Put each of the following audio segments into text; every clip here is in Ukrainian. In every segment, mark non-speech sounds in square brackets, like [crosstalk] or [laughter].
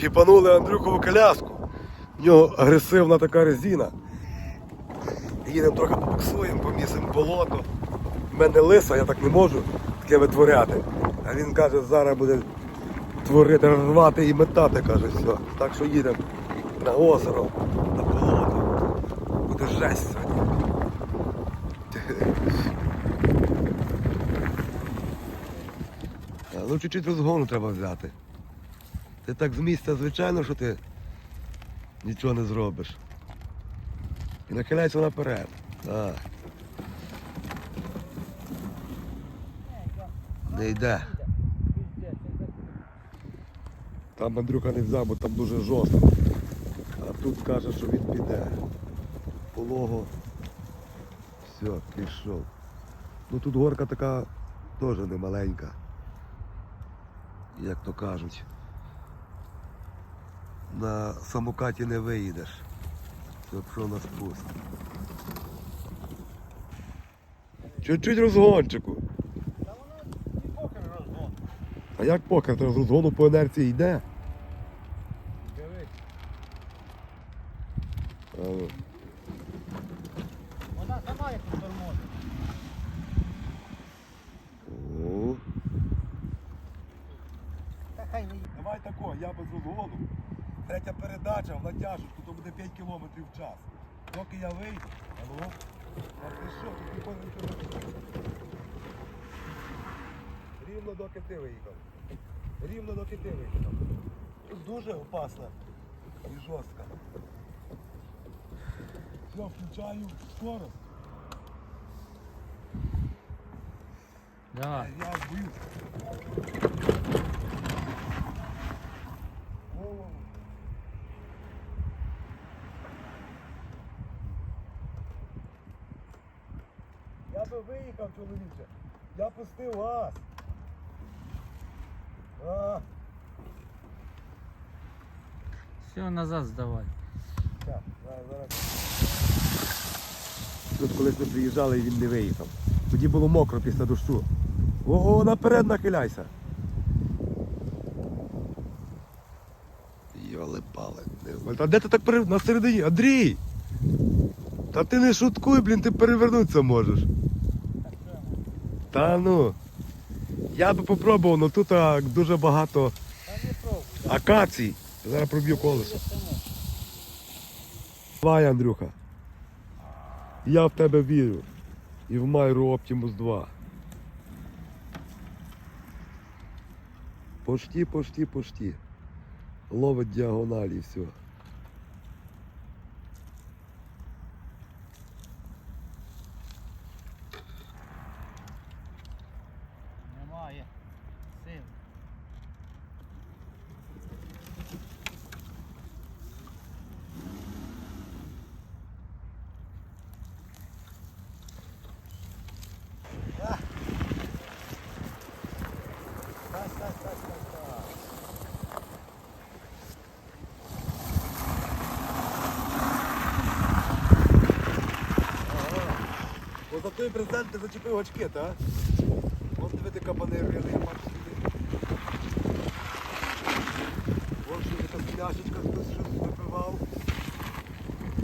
Чіпанули Андрюхову коляску. В нього агресивна така резина. Їдемо трохи побуксуємо, помісимо болото. В мене лиса, я так не можу таке витворяти. А він каже, зараз буде творити, рвати і метати, каже, все. Так що їдемо на озеро, на болото. Буде жесть сьогодні. [laughs] Ну, чуть-чуть розгону треба взяти. Ти так з місця, звичайно, що ти нічого не зробиш. І нахиляйся наперед. Так. Не йде. Там Андрюха не взяв, бо там дуже жорстко. А тут каже, що він піде. Полого. Все, пішов. Ну тут горка така теж не маленька. Як то кажуть. На самокаті не виїдеш. Якщо на спуск. Чуть-чуть розгончику. Та воно і покер розгон. А як покер, то розгону по інерції йде. Дивись. А, ну. Вона сама як тормозить. О. Та хай не Давай тако, я без розгону. Третя передача в натяжечку, то буде 5 км в час. Доки я вийду, алло, а ти що, тут ніколи нічого не робиш. Рівно доки ти виїхав. Рівно доки ти виїхав. Тут дуже опасна і жорстка. Все, включаю скорость. Давай. Я боюсь. О. Я би виїхав, чоловіче. Я пустив газ. А, Все, назад зараз. Тут колись ми приїжджали і він не виїхав. Тоді було мокро після дощу. Ого, наперед нахиляйся. Йоли пали. Та де ти так пере... на середині? Андрій! Та ти не шуткуй, блін, ти перевернутися можеш. Та ну. Я би попробував, але тут а, дуже багато акацій. Зараз проб'ю колесо. Давай, Андрюха. Я в тебе вірю. І в Майру Optimus 2. Почти, почти, почти. Ловить діагоналі і все. За той президент ти зачепив очки, так? Ось дивити кабани рили, я бачу сюди. Ось така пляшечка, хтось щось випивав.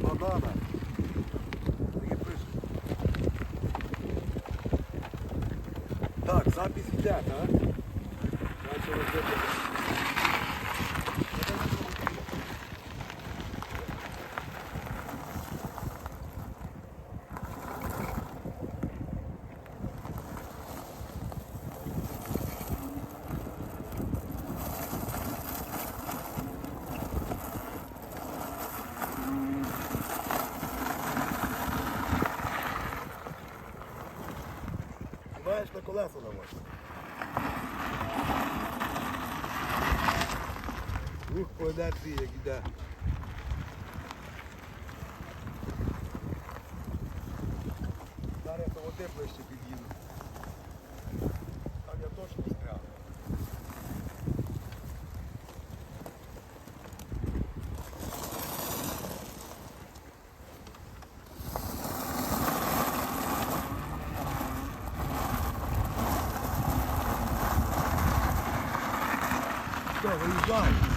Банана. Таке пише. Так, запись йде, так? Наче розбити. Рух по інерції, як іде. Зараз я до води ближче під'їду. Там я точно стряну. Все, виїжджай.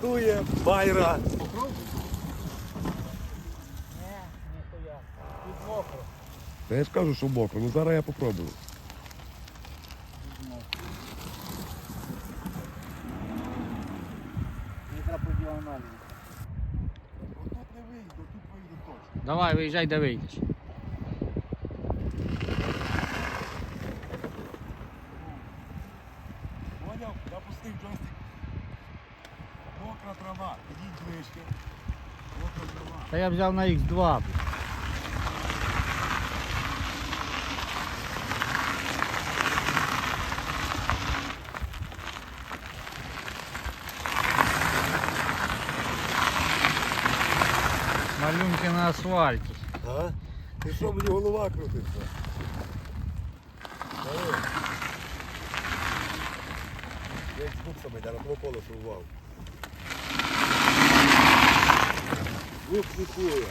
Дує, байра. Та я ж кажу, що мокро, ну зараз я попробую. Давай, виїжджай, де вийдеш. Та я взяв на Х2. блін. Малюнки на асфальті. А? Ти що, мені голова крутиться? Алло. Я з буксами йде, на того колесо ував. Лук сліпує.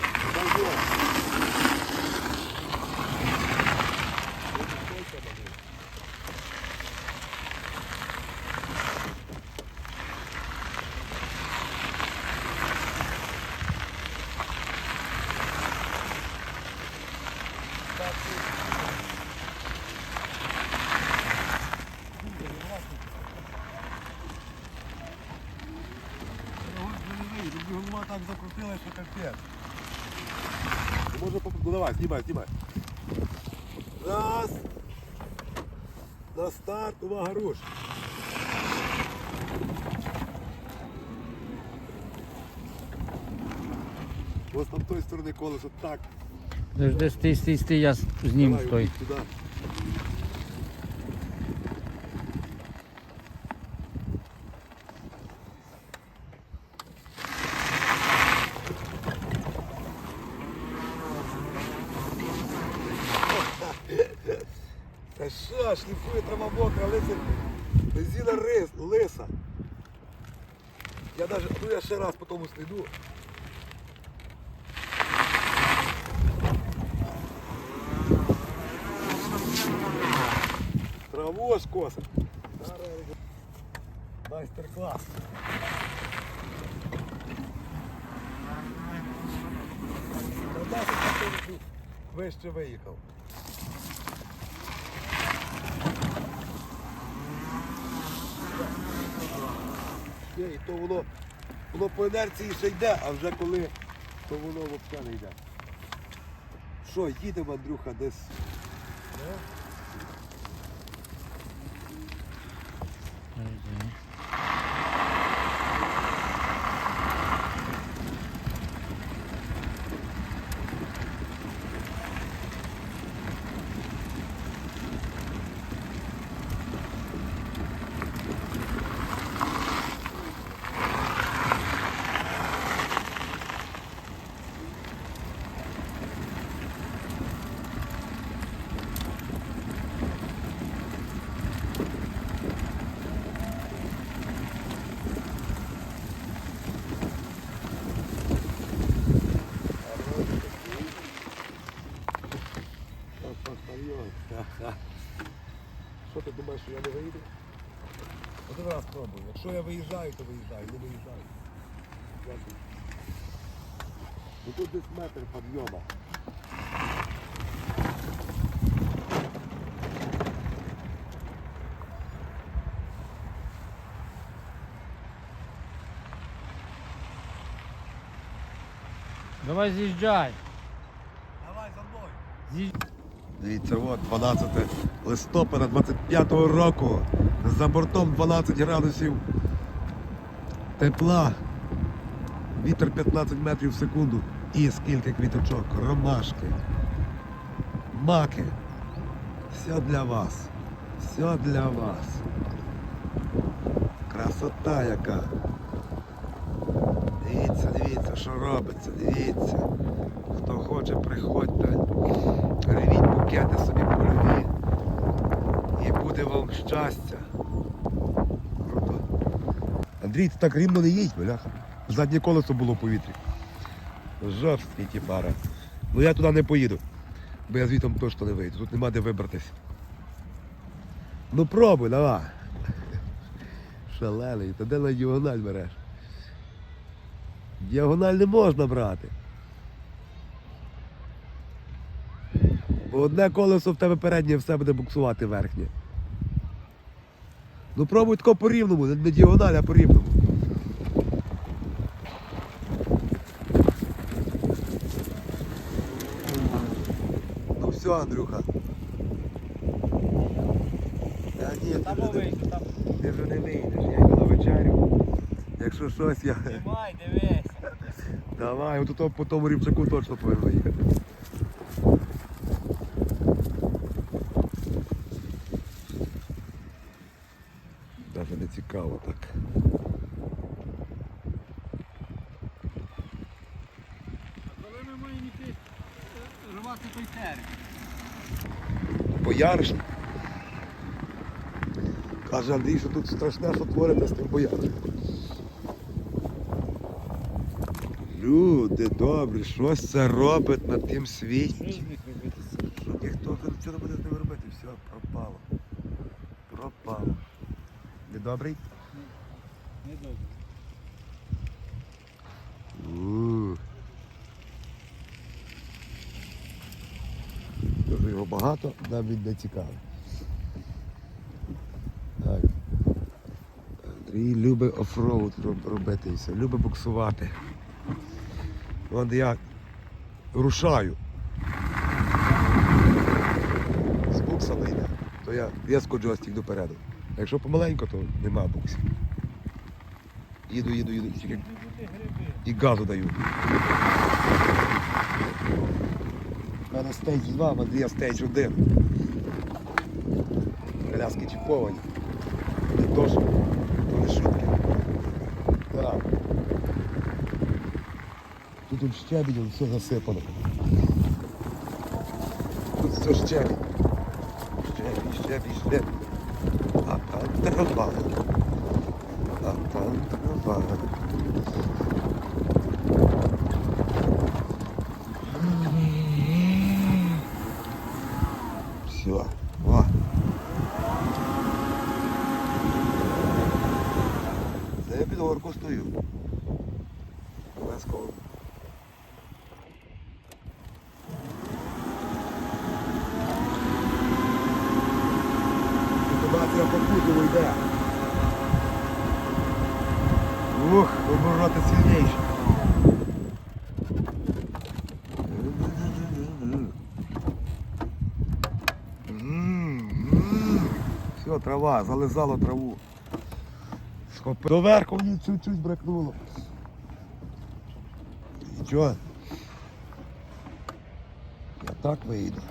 Так закрутилась, що капець. Може, поп- ну давай, знімай, знімай. Раз. На старт, увага, руш. Ось там той сторони колесо так. Дожди, стій, стій, стій, я зніму Давай, той. Що, шліфує трава лиса, бензина рис, лиса. Я даже, ну я ще раз по тому сліду. Траву скоса. Майстер-клас. Вище виїхав. І то воно, воно по інерції ще йде, а вже коли, то воно взагалі не йде. Що, їдемо, Андрюха, десь. [laughs] Що ти думаєш, що я не виїду? Один раз пробую. Якщо я виїжджаю, то виїжджаю, не виїжджаю. Дякую. Ну тут десь метр підйома. Давай з'їжджай. Давай за мною. З'їжджай. Дивіться, от 12 листопада 25-го року. За бортом 12 градусів тепла. Вітер 15 метрів в секунду. І скільки квіточок, ромашки, маки. Все для вас. Все для вас. Красота яка. Дивіться, дивіться, що робиться, дивіться. Хто хоче, приходьте. Ревіть букети собі по польові. І буде вам щастя. Круто. Андрій, ти так рівно не їдь, бляха. Заднє колесо було в повітрі. Жорсткі ті пара. Ну я туди не поїду. Бо я звітом точно не вийду. Тут нема де вибратись. Ну пробуй, давай. Шалений, та де на діагональ береш? Діагональ не можна брати. Одне колесо в тебе переднє все буде буксувати верхнє. Ну пробуй тако по рівному, не діагональ, а по рівному. Ну все, Андрюха. Та ні, ти вже не, ти вже не вийдеш, я йду на вечерю. Якщо щось, я. Тримай, дивись. Давай, от по тому рівчаку точно повинен їхати. Даже не цікаво так. Коли ми маємо йти рвати той термін? Бояришник. Каже Андрій, що тут страшне, що творите з тим бояришником. Люди добрі, щось це робить на тим світі. ніхто це не буде з ним робити, все, пропало. Пропало. Недобрий? Не добре. У. Дуже його багато, нам він не цікавий. Так. Андрій любить офроуд роб- робити все, любить буксувати. От я рушаю. З буксами йде, то я різко джойстик допереду. А якщо помаленько, то нема буксів. Їду, їду, їду, і газу даю. Мене стейдж 2, в Андрія стейдж 1. Коляски чіповані. Не то, що, то не шутки. Так. Тут щебінь, все засипано. Тут все щебінь. Щебінь, щебінь, щебінь. А там трава. А там трава. Все. О. Це я під горку стою. Обов'язково. Інформація по кузову йде. Ух, обороти сильніші. Все, трава, зализало траву. Схопив. Доверху мені чуть-чуть бракнуло. Нічого. Я так вийду.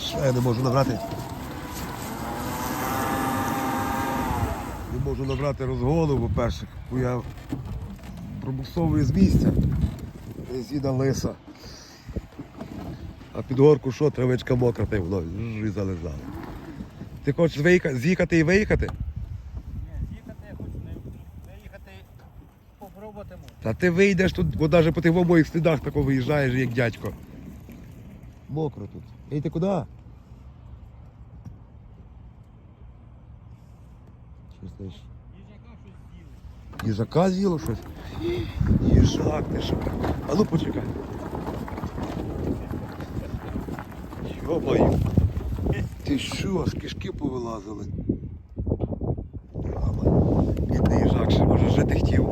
Що я не можу набрати? Не можу набрати розгону, по-перше, бо я пробуксовую з місця. Резина лиса. А під горку що, травичка мокра, та й воно і залежало. Ти хочеш виїхати, з'їхати і виїхати? Ні, з'їхати я хочу не виїхати, попробувати можу. Та ти вийдеш тут, бо навіть по тих во моїх слідах тако виїжджаєш, як дядько. Мокро тут. Ей, ти куди? Знаєш? Їжака щось з'їли. Їжака з'їло щось? Їжак, ти що? А ну почекай. Йо-маю. Ти що, аж кишки повилазили? Бідний їжак ще може жити хотів.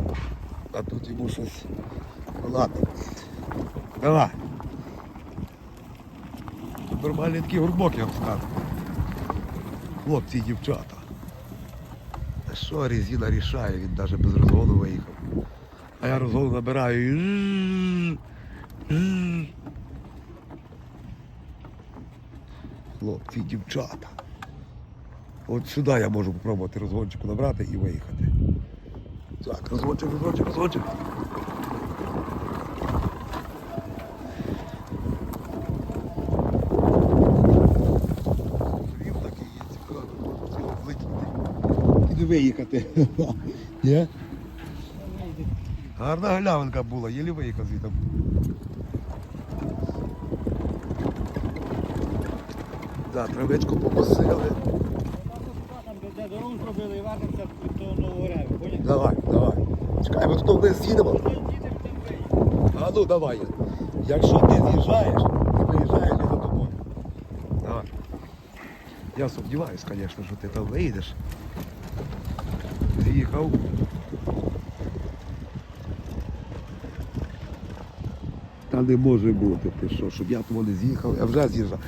А тут йому щось. Ладно. Давай. Нормальний такий гурбок, я вам скажу. Хлопці і дівчата. Та що резина рішає, він навіть без розгону виїхав. А я розгон набираю і. Хлопці, дівчата. От сюди я можу спробувати розгончику набрати і виїхати. Так, розгончик, розгончик, розгончик. Рів виїхати. [laughs] Гарна галявинка була, єлі виїхав звідти. Да, травичку покосили. Дорогу зробили і вернемося до нового поняв? Давай, давай. Чекай, от то вниз. Їдемо. А ну давай. Якщо ти з'їжджаєш, ти виїжджаєш я за тобою. Давай. Я сумніваюсь, звісно, що ти там виїдеш. З'їхав. Та не може бути, ти що, щоб я того не з'їхав, я вже з'їжджав.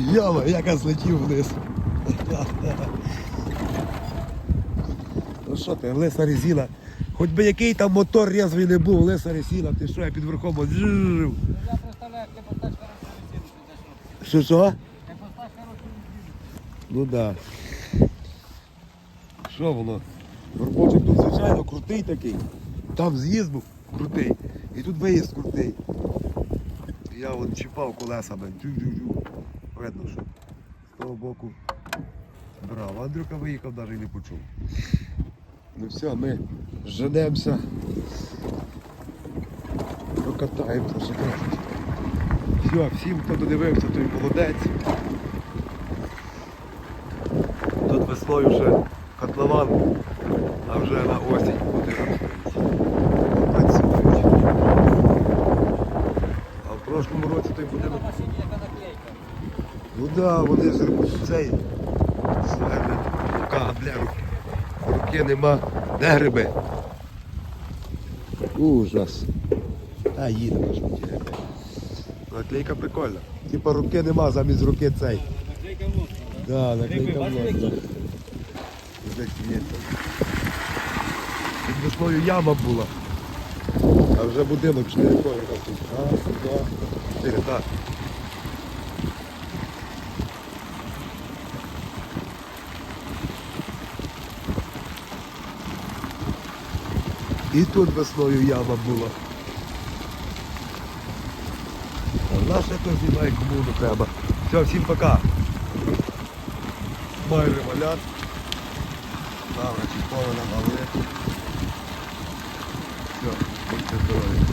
Яма, як я злетів вниз. Ну що ти, лиса резина. Хоч би який там мотор резвий не був, лиса резина, ти що, я під верхом. Я представляю, як ти поставиш хорошу резину, що? Що? Ти поставиш хорошу. Ну да. Що воно? Горбочок тут, звичайно, крутий такий. Там з'їзд був крутий. І тут виїзд крутий. Я вон чіпав колесами. Тю-тю-тю. Видно, що з того боку брав. Андрюка виїхав, навіть і не почув. Ну все, ми женемося. Прокатаємося трошки. Все, всім, хто додивився, той молодець. Тут весною ще котлован, а вже на осінь буде працюють. А в прошлому році той На будинок. машині яка наклейка. Ну да, вони ж цей. Зверне, рука, бля, руки, нема. Де гриби? Ужас. Та їде наш водій. Наклейка прикольна. Типа руки нема, замість руки цей. Наклейка в. Да, наклейка в квітне. Під весною яма була. А вже будинок 4 поверха тут. Раз, два, чотири, так. І тут весною яма була. Наше нас знімає кому треба. Все, всім пока. Маю револят. Завра чіпована, але. Все, будьте здорові.